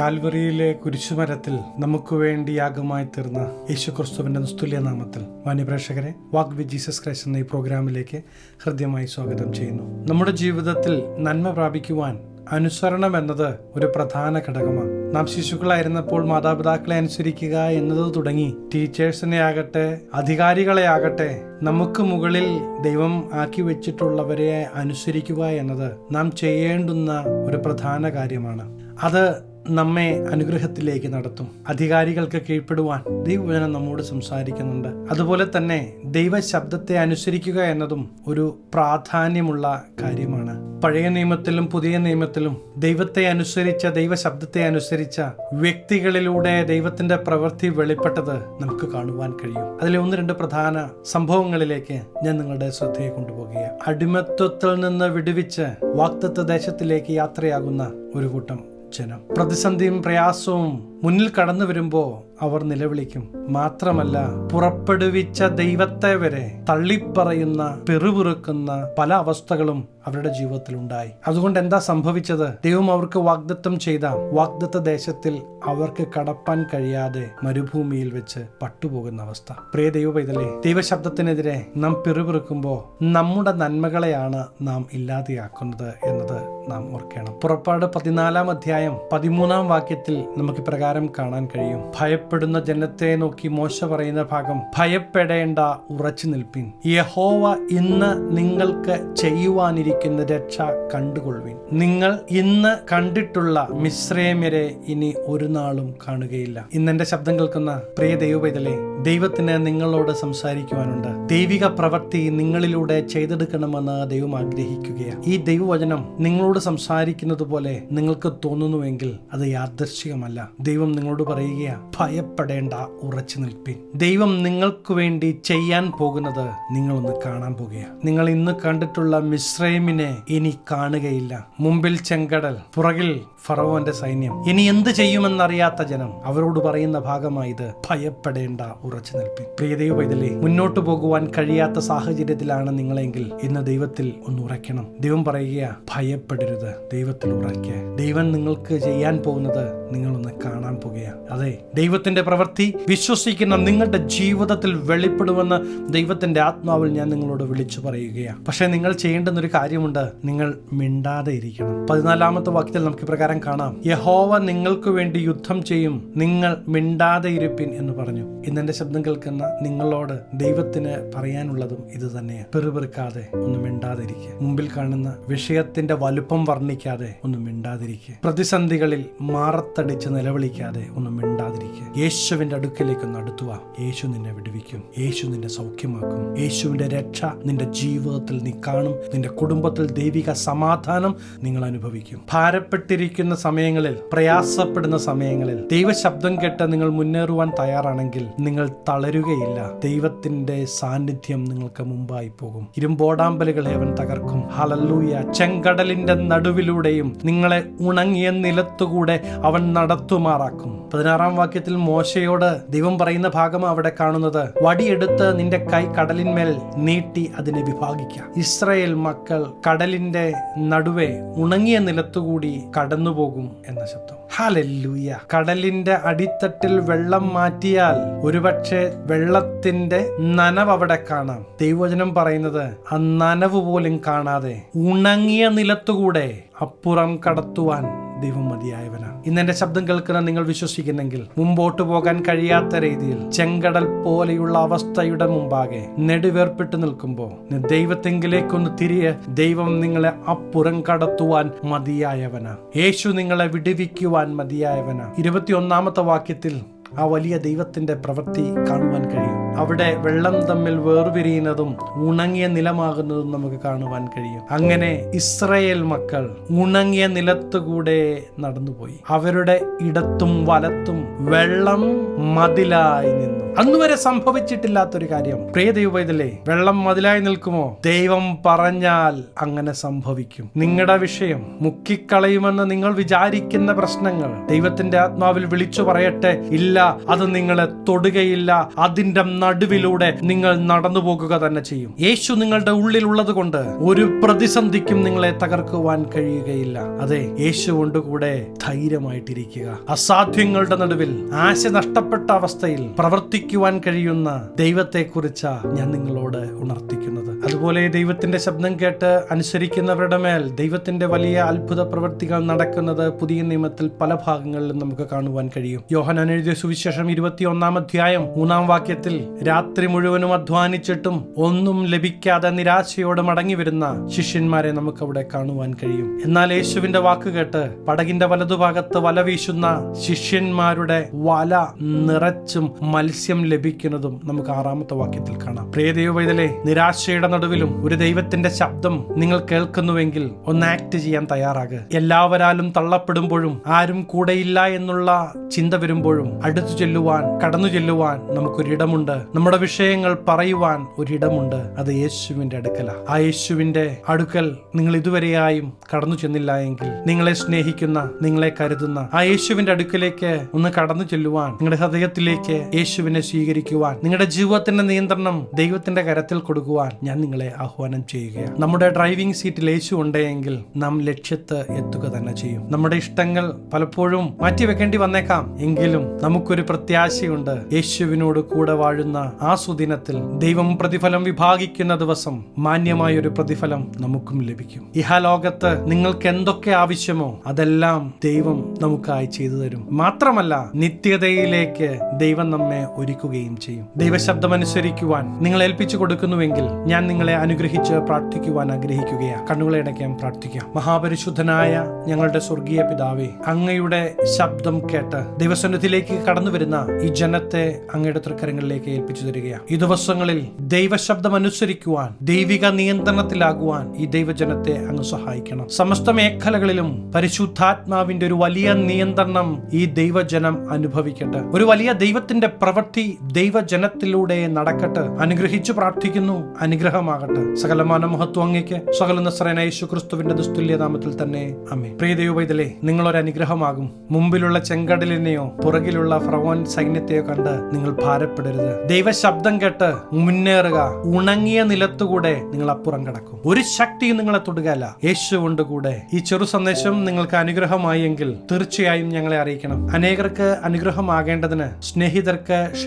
കാൽവറിയിലെ കുരിശുമരത്തിൽ നമുക്ക് വേണ്ടി യാഗമായി തീർന്ന യേശു ക്രിസ്തുവിന്റെ നിസ്തുല്യ നാമത്തിൽ മാന്യപ്രേക്ഷകരെ വാക് വി ജീസസ് ക്രൈസ്റ്റ് എന്ന ഈ പ്രോഗ്രാമിലേക്ക് ഹൃദ്യമായി സ്വാഗതം ചെയ്യുന്നു. നമ്മുടെ ജീവിതത്തിൽ നന്മ പ്രാപിക്കുവാൻ അനുസരണം എന്നത് ഒരു പ്രധാന ഘടകമാണ്. നാം ശിശുക്കളായിരുന്നപ്പോൾ മാതാപിതാക്കളെ അനുസരിക്കുക എന്നത് തുടങ്ങി ടീച്ചേഴ്സിനെ ആകട്ടെ അധികാരികളെ ആകട്ടെ നമുക്ക് മുകളിൽ ദൈവം ആക്കി വെച്ചിട്ടുള്ളവരെ അനുസരിക്കുക എന്നത് നാം ചെയ്യേണ്ടുന്ന ഒരു പ്രധാന കാര്യമാണ്. അത് നമ്മെ അനുഗ്രഹത്തിലേക്ക് നടത്തും. അധികാരികൾക്ക് കീഴ്പ്പെടുവാൻ ദൈവവചനം നമ്മോട് സംസാരിക്കുന്നുണ്ട്. അതുപോലെ തന്നെ ദൈവ ശബ്ദത്തെ അനുസരിക്കുക എന്നതും ഒരു പ്രാധാന്യമുള്ള കാര്യമാണ്. പഴയ നിയമത്തിലും പുതിയ നിയമത്തിലും ദൈവത്തെ അനുസരിച്ച ദൈവശബ്ദത്തെ അനുസരിച്ച വ്യക്തികളിലൂടെ ദൈവത്തിന്റെ പ്രവൃത്തി വെളിപ്പെട്ടത് നമുക്ക് കാണുവാൻ കഴിയും. അതിലെ ഒന്ന് രണ്ട് പ്രധാന സംഭവങ്ങളിലേക്ക് ഞാൻ നിങ്ങളുടെ ശ്രദ്ധയെ കൊണ്ടുപോകുക അടിമത്വത്തിൽ നിന്ന് വിടുവിച്ച് വാക്തത്വ ദേശത്തിലേക്ക് യാത്രയാകുന്ന ഒരു കൂട്ടം ജനം. പ്രതിസന്ധിയും പ്രയാസവും മുന്നിൽ കടന്നു വരുമ്പോ അവർ നിലവിളിക്കും. മാത്രമല്ല പുറപ്പെടുവിച്ച ദൈവത്തെ വരെ തള്ളിപ്പറയുന്ന പെറുപിറുക്കുന്ന പല അവസ്ഥകളും അവരുടെ ജീവിതത്തിൽ ഉണ്ടായി അതുകൊണ്ട് എന്താ സംഭവിച്ചത്? ദൈവം അവർക്ക് വാഗ്ദത്തം ചെയ്ത വാഗ്ദത്ത ദേശത്തിൽ അവർക്ക് കടപ്പാൻ കഴിയാതെ മരുഭൂമിയിൽ വെച്ച് പട്ടുപോകുന്ന അവസ്ഥ. പ്രിയ ദൈവ പൈതലേ ദൈവശബ്ദത്തിനെതിരെ നാം പിറുപിറുക്കുമ്പോൾ നമ്മുടെ നന്മകളെയാണ് നാം ഇല്ലാതെയാക്കുന്നത് എന്നത് നാം ഓർക്കണം. പുറപ്പാട് പതിനാലാം അധ്യായം പതിമൂന്നാം വാക്യത്തിൽ നമുക്ക് പ്രകാരം കാണാൻ കഴിയും. ഭയപ്പെടുന്ന ജനത്തെ നോക്കി മോശ പറയുന്ന ഭാഗം ഭയപ്പെടേണ്ട ഉറച്ചു നിൽപ്പിൻ. യഹോവ ഇന്ന് നിങ്ങൾക്ക് ചെയ്യുവാനിരിക്കുന്ന രക്ഷ കണ്ടുകൊള്ളുവിൻ. നിങ്ങൾ ഇന്ന് കണ്ടിട്ടുള്ള മിശ്രേമ്യരെ ഇനി ഒരു നാളും കാണുകയില്ല. ഇന്നെന്റെ ശബ്ദം കേൾക്കുന്ന പ്രിയ ദൈവപൈതലെ ദൈവത്തിന് നിങ്ങളോട് സംസാരിക്കുവാനുണ്ട്. ദൈവിക പ്രവൃത്തി നിങ്ങളിലൂടെ ചെയ്തെടുക്കണമെന്ന് ദൈവം ആഗ്രഹിക്കുകയാണ്. ഈ ദൈവവചനം നിങ്ങളോട് സംസാരിക്കുന്നത് പോലെ നിങ്ങൾക്ക് തോന്നുന്നുവെങ്കിൽ അത് യാദർശികമല്ല ദൈവം നിങ്ങളോട് പറയുക ഭയപ്പെടേണ്ട ഉറച്ചു നിൽപ്പിൻ. ദൈവം നിങ്ങൾക്ക് വേണ്ടി ചെയ്യാൻ പോകുന്നത് നിങ്ങളൊന്ന് കാണാൻ പോകുകയാണ്. നിങ്ങൾ ഇന്ന് കണ്ടിട്ടുള്ള മിശ്രൈമിനെ ഇനി കാണുകയില്ല. മുമ്പിൽ ചെങ്കടൽ പുറകിൽ ഫറവോന്റെ സൈന്യം. ഇനി എന്ത് ചെയ്യുമെന്നറിയാത്ത ജനം അവരോട് പറയുന്ന ഭാഗമായത് ഭയപ്പെടേണ്ട ഉറച്ചു നിൽപ്പിൻ. പ്രിയദൈവ പൈതലേ മുന്നോട്ട് പോകുവാൻ കഴിയാത്ത സാഹചര്യത്തിലാണ് നിങ്ങളെങ്കിൽ ഇന്ന് ദൈവത്തിൽ ഒന്ന് ഉറയ്ക്കണം. ദൈവം പറയുക ഭയപ്പെടരുത്. ദൈവത്തിൽ ഉറയ്ക്കുക ദൈവം നിങ്ങൾക്ക് ചെയ്യാൻ പോകുന്നത് നിങ്ങളൊന്ന് കാണാൻ പോകുകയാണ് അതെ ദൈവത്തിന്റെ പ്രവൃത്തി വിശ്വസിക്കുന്ന നിങ്ങളുടെ ജീവിതത്തിൽ വെളിപ്പെടുമെന്ന് ദൈവത്തിന്റെ ആത്മാവിൽ ഞാൻ നിങ്ങളോട് വിളിച്ചു പറയുകയാണ് പക്ഷേ നിങ്ങൾ ചെയ്യേണ്ടുന്ന ഒരു കാര്യമുണ്ട് നിങ്ങൾ മിണ്ടാതെ ഇരിക്കണം. പതിനാലാമത്തെ വാക്യത്തിൽ നമുക്ക് പ്രകാരം കാണാം. യഹോവ നിങ്ങൾക്ക് വേണ്ടി യുദ്ധം ചെയ്യും നിങ്ങൾ മിണ്ടാതെ ഇരുപ്പിൻ എന്ന് പറഞ്ഞു. ഇന്നെന്റെ ശബ്ദം കേൾക്കുന്ന നിങ്ങളോട് ദൈവത്തിന് പറയാനുള്ളതും ഇത് തന്നെയാണ് പെറുപെറുക്കാതെ ഒന്ന് മിണ്ടാതെ ഇരിക്കുക. മുമ്പിൽ കാണുന്ന വിഷയത്തിന്റെ വലുപ്പം വർണിക്കാതെ ഒന്ന് മിണ്ടാതിരിക്കുക പ്രതിസന്ധികളിൽ മാറത്തടിച്ച് നിലവിളിക്കാതെ ഒന്നും മിണ്ടാതിരിക്കുക. യേശുവിന്റെ അടുക്കലേക്ക് ഒന്ന് അടുത്തുക യേശു നിന്നെ വിടുവിക്കും. യേശു നിന്നെ സൗഖ്യമാക്കും. യേശുവിന്റെ രക്ഷ നിന്റെ ജീവിതത്തിൽ നീ കാണും. നിന്റെ കുടുംബത്തിൽ ദൈവിക സമാധാനം നിങ്ങൾ അനുഭവിക്കും. ഭാരപ്പെട്ടിരിക്കുന്ന സമയങ്ങളിൽ പ്രയാസപ്പെടുന്ന സമയങ്ങളിൽ ദൈവശബ്ദം കേട്ട് നിങ്ങൾ മുന്നേറുവാൻ തയ്യാറാണെങ്കിൽ നിങ്ങൾ തളരുകയില്ല. ദൈവത്തിന്റെ സാന്നിധ്യം നിങ്ങൾക്ക് മുമ്പായി പോകും. ഇരുമ്പോടാമ്പലുകളെ അവൻ തകർക്കും. ഹലല്ലൂയ. ചെങ്കടലിന്റെ നടുവിലൂടെയും നിങ്ങളെ ഉണങ്ങിയ നിലത്തുകൂടെ അവൻ നടത്തുമാറാക്കും. പതിനാറാം വാക്യത്തിൽ മോശയോട് ദൈവം പറയുന്ന ഭാഗം അവിടെ കാണുന്നത് വടിയെടുത്ത് നിന്റെ കൈ കടലിന്മേൽ നീട്ടി അതിനെ വിഭാഗിക്കാം. ഇസ്രയേൽ മക്കൾ കടലിന്റെ നടുവെ ഉണങ്ങിയ നിലത്തുകൂടി കടന്നുപോകും എന്ന ശബ്ദം. ഹാലല്ലൂയ. കടലിന്റെ അടിത്തട്ടിൽ വെള്ളം മാറ്റിയാൽ ഒരുപക്ഷെ വെള്ളത്തിന്റെ നനവ് അവിടെ കാണാം. ദൈവവചനം പറയുന്നത് ആ നനവ് പോലും കാണാതെ ഉണങ്ങിയ നിലത്തുകൂടെ അപ്പുറം കടത്തുവാൻ ദൈവം മതിയായവനാണ്. ഇന്ന് എന്റെ ശബ്ദം കേൾക്കുന്ന നിങ്ങൾ വിശ്വസിക്കുന്നെങ്കിൽ മുമ്പോട്ട് പോകാൻ കഴിയാത്ത രീതിയിൽ ചെങ്കടൽ പോലെയുള്ള അവസ്ഥയുടെ മുമ്പാകെ നെടുവേർപ്പെട്ട് നിൽക്കുമ്പോൾ ദൈവത്തെങ്കിലേക്കൊന്ന് തിരിയെ ദൈവം നിങ്ങളെ അപ്പുറം കടത്തുവാൻ മതിയായവനാ യേശു നിങ്ങളെ വിടുവിക്കുവാൻ മതിയായവനാ ഇരുപത്തിയൊന്നാമത്തെ വാക്യത്തിൽ ആ വലിയ ദൈവത്തിന്റെ പ്രവൃത്തി കാണുവാൻ കഴിയും. അവിടെ വെള്ളം തമ്മിൽ വേർപിരിയുന്നതും ഉണങ്ങിയ നിലമാകുന്നതും നമുക്ക് കാണുവാൻ കഴിയും. അങ്ങനെ ഇസ്രയേൽ മക്കൾ ഉണങ്ങിയ നിലത്തുകൂടെ നടന്നുപോയി. അവരുടെ ഇടത്തും വലത്തും വെള്ളം മതിലായി നിന്നു. അന്നുവരെ സംഭവിച്ചിട്ടില്ലാത്തൊരു കാര്യം. പ്രിയ വെള്ളം മതിലായി നിൽക്കുമോ? ദൈവം പറഞ്ഞാൽ അങ്ങനെ സംഭവിക്കും. നിങ്ങളുടെ വിഷയം മുക്കിക്കളയുമെന്ന് നിങ്ങൾ വിചാരിക്കുന്ന പ്രശ്നങ്ങൾ ദൈവത്തിന്റെ ആത്മാവിൽ വിളിച്ചു പറയട്ടെ. ഇല്ല അത് നിങ്ങളെ തൊടുകയില്ല. അതിന്റെ നടുവിലൂടെ നിങ്ങൾ നടന്നു പോകുക തന്നെ ചെയ്യും. യേശു നിങ്ങളുടെ ഉള്ളിലുള്ളത് കൊണ്ട് ഒരു പ്രതിസന്ധിക്കും നിങ്ങളെ തകർക്കുവാൻ കഴിയുകയില്ല. അതെ യേശു കൊണ്ട് കൂടെ ധൈര്യമായിട്ടിരിക്കുക. അസാധ്യങ്ങളുടെ നടുവിൽ ആശ നഷ്ടപ്പെട്ട അവസ്ഥയിൽ പ്രവർത്തിക്കുവാൻ കഴിയുന്ന ദൈവത്തെക്കുറിച്ചാണ് ഞാൻ നിങ്ങളോട് ഉണർത്തിക്കുന്നത്. അതുപോലെ ദൈവത്തിന്റെ ശബ്ദം കേട്ട് അനുസരിക്കുന്നവരുടെ മേൽ ദൈവത്തിന്റെ വലിയ അത്ഭുത പ്രവൃത്തികൾ നടക്കുന്നത് പുതിയ നിയമത്തിൽ പല ഭാഗങ്ങളിലും നമുക്ക് കാണുവാൻ കഴിയും. യോഹനാൻ എഴുതിയ സുവിശേഷം ഇരുപത്തിയൊന്നാം അധ്യായം മൂന്നാം വാക്യത്തിൽ രാത്രി മുഴുവനും അധ്വാനിച്ചിട്ടും ഒന്നും ലഭിക്കാതെ നിരാശയോടെ മടങ്ങി വരുന്ന ശിഷ്യന്മാരെ നമുക്ക് അവിടെ കാണുവാൻ കഴിയും. എന്നാൽ യേശുവിന്റെ വാക്ക് കേട്ട് പടകിന്റെ വലതുഭാഗത്ത് വല വീശുന്ന ശിഷ്യന്മാരുടെ വല നിറച്ചും മത്സ്യം ലഭിക്കുന്നതും നമുക്ക് ആറാമത്തെ വാക്യത്തിൽ കാണാം. പ്രിയ ദൈവവൈതലെ നിരാശയുടെ നടുവിലും ഒരു ദൈവത്തിന്റെ ശബ്ദം നിങ്ങൾ കേൾക്കുന്നുവെങ്കിൽ ഒന്ന് ആക്ട് ചെയ്യാൻ തയ്യാറാകുക എല്ലാവരാലും തള്ളപ്പെടുമ്പോഴും ആരും കൂടെയില്ല എന്നുള്ള ചിന്ത വരുമ്പോഴും അടുത്തു ചെല്ലുവാൻ കടന്നു ചെല്ലുവാൻ നമുക്കൊരിടമുണ്ട്. നമ്മുടെ വിഷയങ്ങൾ പറയുവാൻ ഒരിടമുണ്ട്. അത് യേശുവിന്റെ അടുക്കല. ആ യേശുവിന്റെ അടുക്കൽ നിങ്ങൾ ഇതുവരെയായും കടന്നു ചെന്നില്ല എങ്കിൽ നിങ്ങളെ സ്നേഹിക്കുന്ന നിങ്ങളെ കരുതുന്ന ആ യേശുവിന്റെ അടുക്കലേക്ക് ഒന്ന് കടന്നു ചെല്ലുവാൻ നിങ്ങളുടെ ഹൃദയത്തിലേക്ക് യേശുവിനെ സ്വീകരിക്കുവാൻ നിങ്ങളുടെ ജീവിതത്തിന്റെ നിയന്ത്രണം ദൈവത്തിന്റെ കരത്തിൽ കൊടുക്കുവാൻ ഞാൻ നിങ്ങളെ ആഹ്വാനം ചെയ്യുകയാണ്. നമ്മുടെ ഡ്രൈവിംഗ് സീറ്റിൽ യേശു ഉണ്ടെങ്കിൽ നാം ലക്ഷ്യത്ത് എത്തുക തന്നെ ചെയ്യും. നമ്മുടെ ഇഷ്ടങ്ങൾ പലപ്പോഴും മാറ്റിവെക്കേണ്ടി വന്നേക്കാം. എങ്കിലും നമുക്കൊരു പ്രത്യാശയുണ്ട്. യേശുവിനോട് കൂടെ വാഴുന്ന ആ സുദിനത്തിൽ ദൈവം പ്രതിഫലം വിഭാഗിക്കുന്ന ദിവസം മാന്യമായ ഒരു പ്രതിഫലം നമുക്കും ലഭിക്കും. ഇഹലോകത്ത് നിങ്ങൾക്ക് എന്തൊക്കെ ആവശ്യമോ അതെല്ലാം ദൈവം നമുക്കായി ചെയ്തു തരും. മാത്രമല്ല നിത്യതയിലേക്ക് ദൈവം നമ്മെ ഒരുക്കുകയും ചെയ്യും. ദൈവശബ്ദം അനുസരിക്കുവാൻ നിങ്ങൾ ഏൽപ്പിച്ചു കൊടുക്കുന്നുവെങ്കിൽ ഞാൻ നിങ്ങളെ അനുഗ്രഹിച്ച് പ്രാർത്ഥിക്കുവാൻ ആഗ്രഹിക്കുകയാണ് കണ്ണുകളെ അടയ്ക്കാൻ പ്രാർത്ഥിക്കാം. മഹാപരിശുദ്ധനായ ഞങ്ങളുടെ സ്വർഗീയ പിതാവേ അങ്ങയുടെ ശബ്ദം കേട്ട് ദൈവസന്നിധിയിലേക്ക് കടന്നു വരുന്ന ഈ ജനത്തെ അങ്ങയുടെ തൃക്കരങ്ങളിലേക്ക് ഏൽപ്പിച്ചു തരികയാണ് ഈ ദിവസങ്ങളിൽ ദൈവശബ്ദം അനുസരിക്കുവാൻ ദൈവിക നിയന്ത്രണത്തിലാകുവാൻ ഈ ദൈവജനത്തെ അങ്ങ് സഹായിക്കണം. സമസ്ത മേഖലകളിലും പരിശുദ്ധാത്മാവിന്റെ ഒരു വലിയ നിയന്ത്രണം ഈ ദൈവജനം അനുഭവിക്കട്ടെ. ഒരു വലിയ ദൈവത്തിന്റെ പ്രവൃത്തി ദൈവജനത്തിലൂടെ നടക്കട്ടെ. അനുഗ്രഹിച്ചു പ്രാർത്ഥിക്കുന്നു. അനുഗ്രഹമാകട്ടെ. സകല മഹത്വം അങ്ങേക്ക്. സകല നസ്രന യേശു ക്രിസ്തുവിന്റെ ദുസ്തുല്യനാമത്തിൽ തന്നെ. അമ്മേ പ്രിയ ദൈവവൈതലേ നിങ്ങളൊരു അനുഗ്രഹമാകും. മുമ്പിലുള്ള ചെങ്കടലിനെയോ പുറകിലുള്ള ഫ്രവോൻ സൈന്യത്തെയോ കണ്ട് നിങ്ങൾ ഭാരപ്പെടരുത്. ദൈവശബ്ദം കേട്ട് മുന്നേറുക. ഉണങ്ങിയ നിലത്തുകൂടെ നിങ്ങൾ അപ്പുറം കടക്കും. ഒരു ശക്തിയും നിങ്ങളെ തൊടുകയല്ല. യേശു കൊണ്ട് കൂടെ. ഈ ചെറു സന്ദേശം നിങ്ങൾക്ക് അനുഗ്രഹമായി എങ്കിൽ തീർച്ചയായും ഞങ്ങളെ അറിയിക്കണം. അനേകർക്ക് അനുഗ്രഹമാകേണ്ടതിന് സ്നേഹിതർക്ക്